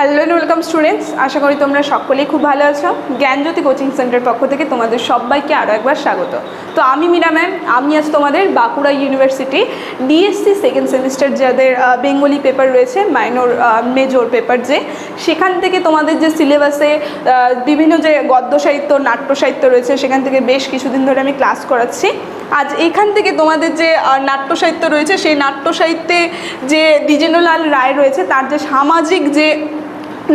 Hello and welcome students আশা করি তোমরা সকলেই খুব ভালো আছো। জ্ঞানজ্যোতি কোচিং সেন্টার পক্ষ থেকে তোমাদের সবাইকে আরও একবার স্বাগত। তো আমি মীরা ম্যাম আমি আজ তোমাদের Bankura university DSC second semester যাদের বেঙ্গলি পেপার রয়েছে মাইনর মেজর পেপার যে। সেখান থেকে তোমাদের যে সিলেবাসে বিভিন্ন যে গদ্য সাহিত্য, নাট্য সাহিত্য রয়েছে, সেখান থেকে বেশ কিছুদিন ধরে আমি ক্লাস করাচ্ছি। আজ এখান থেকে তোমাদের যে নাট্য সাহিত্য রয়েছে, সেই নাট্য সাহিত্যে যে দ্বিজেন্দ্রলাল রায় রয়েছে, তার যে সামাজিক যে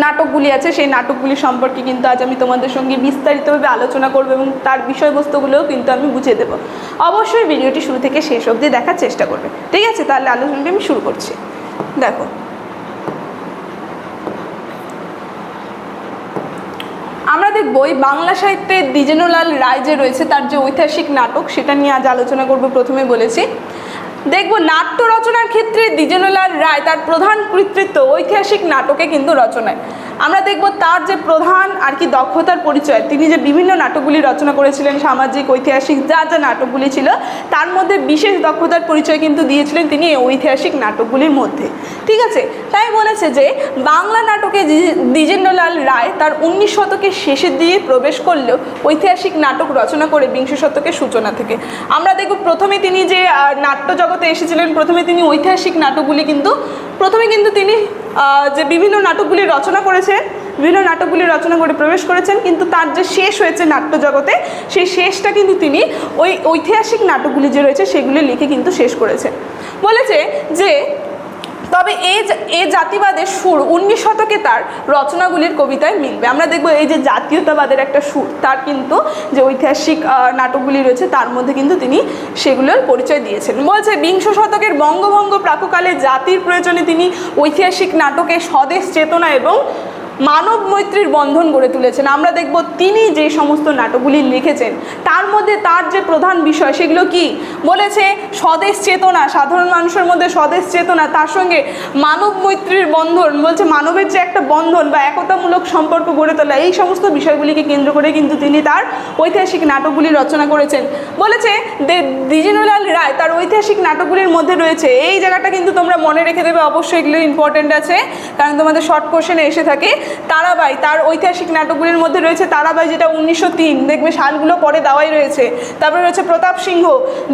নাটকগুলি আছে, সেই নাটকগুলি সম্পর্কে কিন্তু আজ আমি তোমাদের সঙ্গে বিস্তারিতভাবে আলোচনা করব এবং তার বিষয়বস্তুগুলোও কিন্তু আমি বুঝিয়ে দেবো। অবশ্যই ভিডিওটি শুরু থেকে শেষ অবধি দেখার চেষ্টা করবে। ঠিক আছে, তাহলে আলোচনাটি আমি শুরু করছি। দেখো। আমরা দেখব এই বাংলা সাহিত্যে দ্বিজেন্দ্রলাল রায় যে রয়েছে, তার যে ঐতিহাসিক নাটক, সেটা নিয়ে আজ আলোচনা করব প্রথমে বলেছি। দেখব নাট্য রচনার ক্ষেত্রে দ্বিজেনলাল রায় তার প্রধান কৃতিত্ব ঐতিহাসিক নাটকে কিন্তু রচনায়। আমরা দেখব তার যে প্রধান আর কি দক্ষতার পরিচয়, তিনি যে বিভিন্ন নাটকগুলি রচনা করেছিলেন, সামাজিক, ঐতিহাসিক যা যা নাটকগুলি ছিল, তার মধ্যে বিশেষ দক্ষতার পরিচয় কিন্তু দিয়েছিলেন তিনি এই ঐতিহাসিক নাটকগুলির মধ্যে। ঠিক আছে? তাই বলেছে যে, বাংলা নাটকে দ্বি- দ্বিজেন্দ্রলাল রায় তার উনিশ শতকের শেষের দিকে প্রবেশ করলেও ঐতিহাসিক নাটক রচনা করে বিংশ শতকের সূচনা থেকে। আমরা দেখব প্রথমে তিনি যে নাট্য জগতে এসেছিলেন, প্রথমে তিনি ঐতিহাসিক নাটকগুলি কিন্তু, প্রথমে কিন্তু তিনি যে বিভিন্ন নাটকগুলি রচনা করেছেন, বিভিন্ন নাটকগুলি রচনা করে প্রবেশ করেছেন, কিন্তু তার যে শেষ হয়েছে নাট্য জগতে, সেই শেষটা কিন্তু তিনি ওই ঐতিহাসিক নাটকগুলি যে রয়েছে, সেগুলি লিখে কিন্তু শেষ করেছে বলেছে যে তবে এই এ জাতিবাদের সুর উনিশ শতকে তার রচনাগুলির কবিতায় মিলবে। আমরা দেখব এই যে জাতীয়তাবাদের একটা সুর, তার কিন্তু যে ঐতিহাসিক নাটকগুলি রয়েছে, তার মধ্যে কিন্তু তিনি সেগুলোর পরিচয় দিয়েছেন। বলছে, বিংশ শতকের বঙ্গভঙ্গ প্রাককালে জাতির প্রয়োজনে তিনি ঐতিহাসিক নাটকে স্বদেশ চেতনা এবং মানব মৈত্রীর বন্ধন গড়ে তুলেছেন। আমরা দেখব তিনি যে সমস্ত নাটকগুলি লিখেছেন, তার মধ্যে তার যে প্রধান বিষয় সেগুলো কি? বলেছে, স্বদেশ চেতনা, সাধারণ মানুষের মধ্যে স্বদেশ চেতনা, তার সঙ্গে মানব মৈত্রীর বন্ধন, বলছে মানবের যে একটা বন্ধন বা একতামূলক সম্পর্ক গড়ে তোলা, এই সমস্ত বিষয়গুলিকে কেন্দ্র করে কিন্তু তিনি তার ঐতিহাসিক নাটকগুলি রচনা করেছেন। বলেছে, দে- দ্বিজেন্দ্রলাল রায় তার ঐতিহাসিক নাটকগুলির মধ্যে রয়েছে। এই জায়গাটা কিন্তু তোমরা মনে রেখে দেবে, অবশ্যই এগুলো ইম্পর্টেন্ট আছে, কারণ তোমাদের শর্ট কোশ্চেনে এসে থাকে। তারাবাই, তার ঐতিহাসিক নাটকগুলির মধ্যে রয়েছে তারাবাই, যেটা উনিশশো তিন। দেখবে সালগুলো পরে দেওয়াই রয়েছে। তারপরে রয়েছে প্রতাপ সিংহ,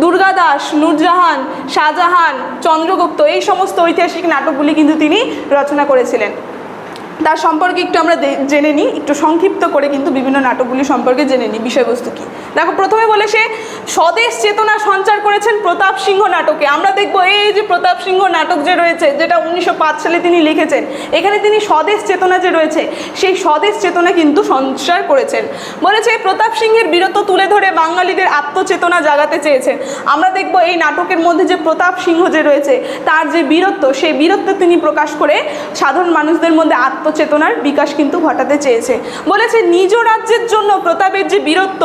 দুর্গা দাস, নুরজাহান, শাহজাহান, চন্দ্রগুপ্ত। এই সমস্ত ঐতিহাসিক নাটকগুলি কিন্তু তিনি রচনা করেছিলেন। তার সম্পর্কে একটু আমরা জেনে নিই, একটু সংক্ষিপ্ত করে কিন্তু বিভিন্ন নাটকগুলি সম্পর্কে জেনে নিই, বিষয়বস্তু কি। দেখো, প্রথমে বলে সে স্বদেশ চেতনা সঞ্চার করেছেন প্রতাপ সিংহ নাটকে। আমরা দেখব এই যে প্রতাপ সিংহ নাটক যে রয়েছে, যেটা উনিশশো পাঁচ সালে তিনি লিখেছেন, এখানে তিনি স্বদেশ চেতনা যে রয়েছে, সেই স্বদেশ চেতনা কিন্তু সঞ্চার করেছেন। বলেছে, প্রতাপ সিংহের বীরত্ব তুলে ধরে বাঙালিদের আত্মচেতনা জাগাতে চেয়েছেন। আমরা দেখব এই নাটকের মধ্যে যে প্রতাপ সিংহ যে রয়েছে, তার যে বীরত্ব, সেই বীরত্ব তিনি প্রকাশ করে সাধারণ মানুষদের মধ্যে আত্মচেতনার বিকাশ কিন্তু ঘটাতে চেয়েছে। বলেছে, নিজ রাজ্যের জন্য প্রতাপের যে বীরত্ব,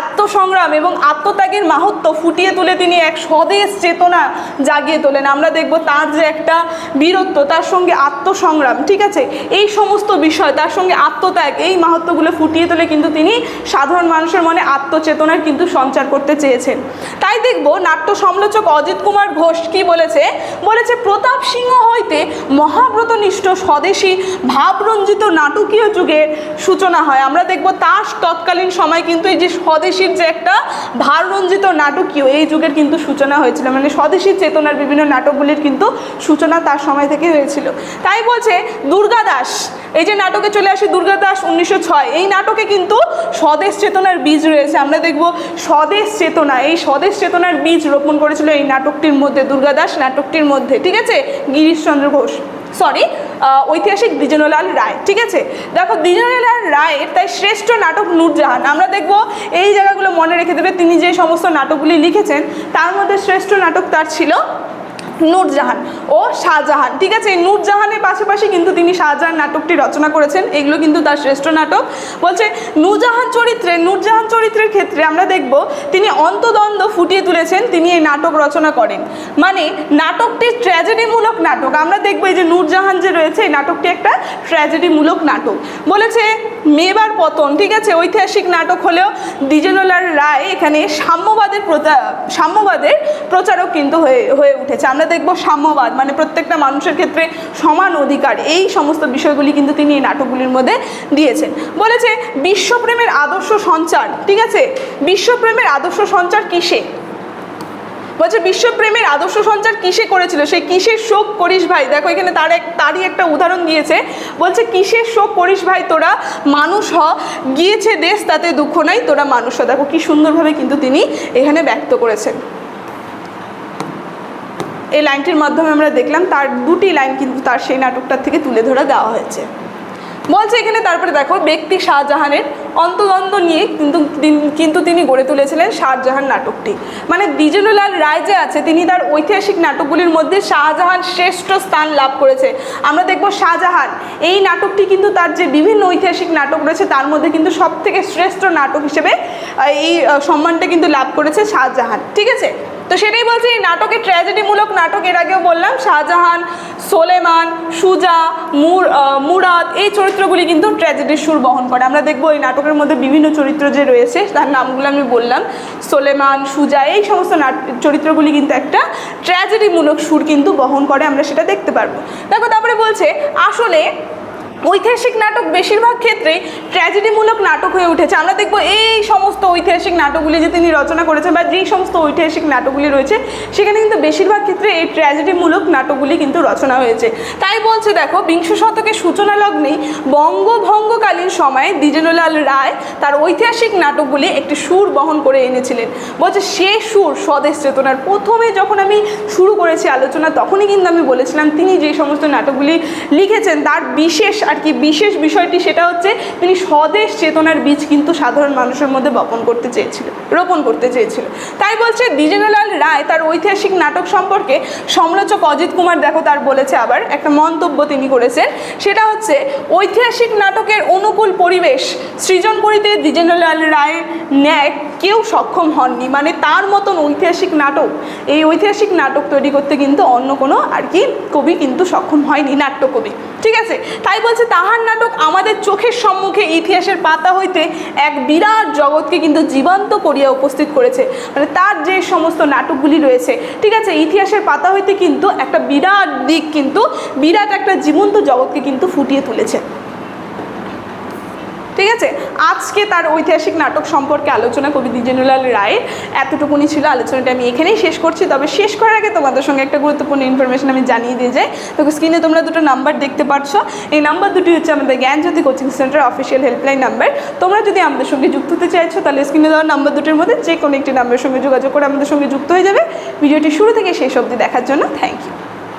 আত্মসংগ্রাম এবং আত্মত্যাগের মাহাত্ম ফুটিয়ে তুলে তিনি এক স্বদেশ চেতনা জাগিয়ে তোলেন। আমরা দেখব তার যে একটা বীরত্ব, তার সঙ্গে আত্মসংগ্রাম, ঠিক আছে? এই সমস্ত বিষয়, তার সঙ্গে আত্মত্যাগ, এই মাহাত্মগুলো ফুটিয়ে তুলে কিন্তু তিনি সাধারণ মানুষের মনে আত্মচেতনার কিন্তু সঞ্চার করতে চেয়েছেন। তাই দেখব, নাট্য সমালোচক অজিত কুমার ঘোষ কি বলেছে? বলেছে, প্রতাপ সিংহ হইতে মহাব্রতনিষ্ঠ স্বদেশী ভাবরঞ্জিত নাটকীয় যুগের সূচনা হয়। আমরা দেখব তার তৎকালীন সময় কিন্তু এই যে স্বদেশীর যে একটা ভাররঞ্জিত নাটকীয় এই যুগের কিন্তু সূচনা হয়েছিল। মানে স্বদেশী চেতনার বিভিন্ন নাটকগুলির কিন্তু সূচনা তার সময় থেকে হয়েছিল। তাই বলছে দুর্গা দাস। এই যে নাটকে চলে আসে দুর্গা দাস উনিশশো ছয়। এই নাটকে কিন্তু স্বদেশ চেতনার বীজ রয়েছে। আমরা দেখব স্বদেশ চেতনা। এই স্বদেশ চেতনার বীজ রোপণ করেছিল এই নাটকটির মধ্যে, দুর্গা দাস নাটকটির মধ্যে। ঠিক আছে? গিরিশচন্দ্র ঘোষ। সরি ঐতিহাসিক দ্বিজনলাল রায়, ঠিক আছে? দেখো, দ্বিজনলাল রায়ের তাই শ্রেষ্ঠ নাটক নূরজাহান। আমরা দেখব এই জায়গাগুলো মনে রেখে দেবে, তিনি যে সমস্ত নাটকগুলি লিখেছেন, তার মধ্যে শ্রেষ্ঠ নাটক তার ছিল নূরজাহান ও শাহজাহান। ঠিক আছে, এই নূরজাহানের পাশাপাশি কিন্তু তিনি শাহজাহান নাটকটি রচনা করেছেন। এগুলো কিন্তু তার শ্রেষ্ঠ নাটক। বলছে, নূরজাহান চরিত্রে, নূরজাহান চরিত্রের ক্ষেত্রে আমরা দেখব, তিনি অন্তদ্বন্দ্ব ফুটিয়ে তুলেছেন, তিনি এই নাটক রচনা করেন। মানে নাটকটি ট্র্যাজেডিমূলক নাটক। আমরা দেখব এই যে নূরজাহান যে রয়েছে, এই নাটকটি একটা ট্র্যাজেডিমূলক নাটক। বলেছে মেবার পতন, ঠিক আছে? ঐতিহাসিক নাটক হলেও দ্বিজেন্দ্রলাল রায় এখানে সাম্যবাদের প্রচা- সাম্যবাদের প্রচারক কিন্তু হয়ে হয়ে উঠেছে। আমরা দেখব সাম্যবাদ মানে প্রত্যেকটা মানুষের ক্ষেত্রে সমান অধিকার। এই সমস্ত বিষয়গুলি কিন্তু তিনি এই নাটকগুলির মধ্যে দিয়েছেন। বলেছে, বিশ্বপ্রেমের আদর্শ সঞ্চার, ঠিক আছে? বিশ্বপ্রেমের আদর্শ সঞ্চার কিসে? বলছে, বিশ্বপ্রেমের আদর্শ সঞ্চার কিসে করেছিল? সেই কিসের শোক করিস ভাই? দেখো, এখানে তার এক তারই একটা উদাহরণ দিয়েছে। বলছে, কিসের শোক করিস ভাই তোরা? মানুষ হ, গিয়েছে দেশ, তাতে দুঃখ নাই, তোরা মানুষ হ। দেখো, কি সুন্দরভাবে কিন্তু তিনি এখানে ব্যক্ত করেছেন। এই লাইনটির মাধ্যমে আমরা দেখলাম, তার দুটি লাইন কিন্তু তার সেই নাটকটার থেকে তুলে ধরে দেওয়া হয়েছে। বলছে এখানে, তারপরে দেখো, ব্যক্তি শাহজাহানের অন্তদ্বন্দ্ব নিয়ে কিন্তু কিন্তু তিনি গড়ে তুলেছিলেন শাহজাহান নাটকটি। মানে দ্বিজেন্দ্রলাল রায় যে আছে, তিনি তার ঐতিহাসিক নাটকগুলির মধ্যে শাহজাহান শ্রেষ্ঠ স্থান লাভ করেছে। আমরা দেখব শাহজাহান। এই নাটকটি কিন্তু তার যে বিভিন্ন ঐতিহাসিক নাটক রয়েছে, তার মধ্যে কিন্তু সব থেকে শ্রেষ্ঠ নাটক হিসেবে এই সম্মানটা কিন্তু লাভ করেছে শাহজাহান। ঠিক আছে? তো সেটাই বলছি, নাটকে ট্র্যাজেডিমূলক নাটক এর আগেও বললাম, শাহজাহান, সোলেমান, সুজা, মুর মুরাদ, এই চরিত্রগুলি কিন্তু ট্র্যাজেডির সুর বহন করে। আমরা দেখব এই নাটকের মধ্যে বিভিন্ন চরিত্র যে রয়েছে, তার নামগুলো আমি বললাম, সোলেমান, সুজা, এই সমস্ত চরিত্রগুলি কিন্তু একটা ট্র্যাজেডিমূলক সুর কিন্তু বহন করে, আমরা সেটা দেখতে পারব। দেখো, তারপরে বলছে, আসলে ঐতিহাসিক নাটক বেশিরভাগ ক্ষেত্রেই ট্র্যাজেডিমূলক নাটক হয়ে উঠেছে। আমরা দেখব এই সমস্ত ঐতিহাসিক নাটকগুলি যে তিনি রচনা করেছেন বা যেই সমস্ত ঐতিহাসিক নাটকগুলি রয়েছে, সেখানে কিন্তু বেশিরভাগ ক্ষেত্রে এই ট্র্যাজেডিমূলক নাটকগুলি কিন্তু রচনা হয়েছে। তাই বলছে, দেখো, বিংশ শতকের সূচনা লগ্নেই বঙ্গভঙ্গকালীন সময়ে দ্বিজেন্দ্রলাল রায় তার ঐতিহাসিক নাটকগুলি একটি সুর বহন করে এনেছিলেন। বলছে, সে সুর স্বদেশ চেতনার প্রথমে যখন আমি শুরু করেছি আলোচনা, তখনই কিন্তু আমি বলেছিলাম, তিনি যে সমস্ত নাটকগুলি লিখেছেন, তার বিশেষ আর কি বিশেষ বিষয়টি সেটা হচ্ছে তিনি স্বদেশ চেতনার বীজ কিন্তু সাধারণ মানুষের মধ্যে বপন করতে চেয়েছিল রোপণ করতে চেয়েছিল। তাই বলছে, দ্বিজেন্দ্রলাল রায় তার ঐতিহাসিক নাটক সম্পর্কে সমালোচক অজিত কুমার, দেখো তার বলেছে আবার, একটা মন্তব্য তিনি করেছেন। সেটা হচ্ছে, ঐতিহাসিক নাটকের অনুকূল পরিবেশ সৃজন করিতে দ্বিজেন্দ্রলাল রায়ের ন্যায় কেউ সক্ষম হননি। মানে তার মতন ঐতিহাসিক নাটক, এই ঐতিহাসিক নাটক তৈরি করতে কিন্তু অন্য কোনো আর কি কবি কিন্তু সক্ষম হয়নি, নাট্যকবি। ঠিক আছে? তাই বলছে, তাহার নাটক আমাদের চোখের সম্মুখে ইতিহাসের পাতা হইতে এক বিরাট জগৎকে কিন্তু জীবন্ত করিয়া উপস্থিত করেছে। মানে তার যে সমস্ত নাটকগুলি রয়েছে, ঠিক আছে, ইতিহাসের পাতা হইতে কিন্তু একটা বিরাট দিক কিন্তু, বিরাট একটা জীবন্ত জগৎকে কিন্তু ফুটিয়ে তুলেছে। ঠিক আছে? আজকে তার ঐতিহাসিক নাটক সম্পর্কে আলোচনা কবি দ্বিজেন্দ্রলাল রায়ের এতটুকুনি ছিল। আলোচনাটা আমি এখানেই শেষ করছি। তবে শেষ করার আগে তোমাদের সঙ্গে একটা গুরুত্বপূর্ণ ইনফরমেশন আমি জানিয়ে দিয়ে যাই। তো স্ক্রিনে তোমরা দুটো নাম্বার দেখতে পাচ্ছ এই নাম্বার দুটি হচ্ছে আমাদের Gyanjyoti coaching centre official helpline number তোমরা যদি আমাদের সঙ্গে যুক্ত হতে চাইছো, তাহলে স্ক্রিনে দেওয়া নাম্বার দুটির মধ্যে যে কোনো একটি নাম্বারের সঙ্গে যোগাযোগ করে আমাদের সঙ্গে যুক্ত হয়ে যাবে। ভিডিওটি শুরু থেকে শেষ অবধি দেখার জন্য থ্যাংক ইউ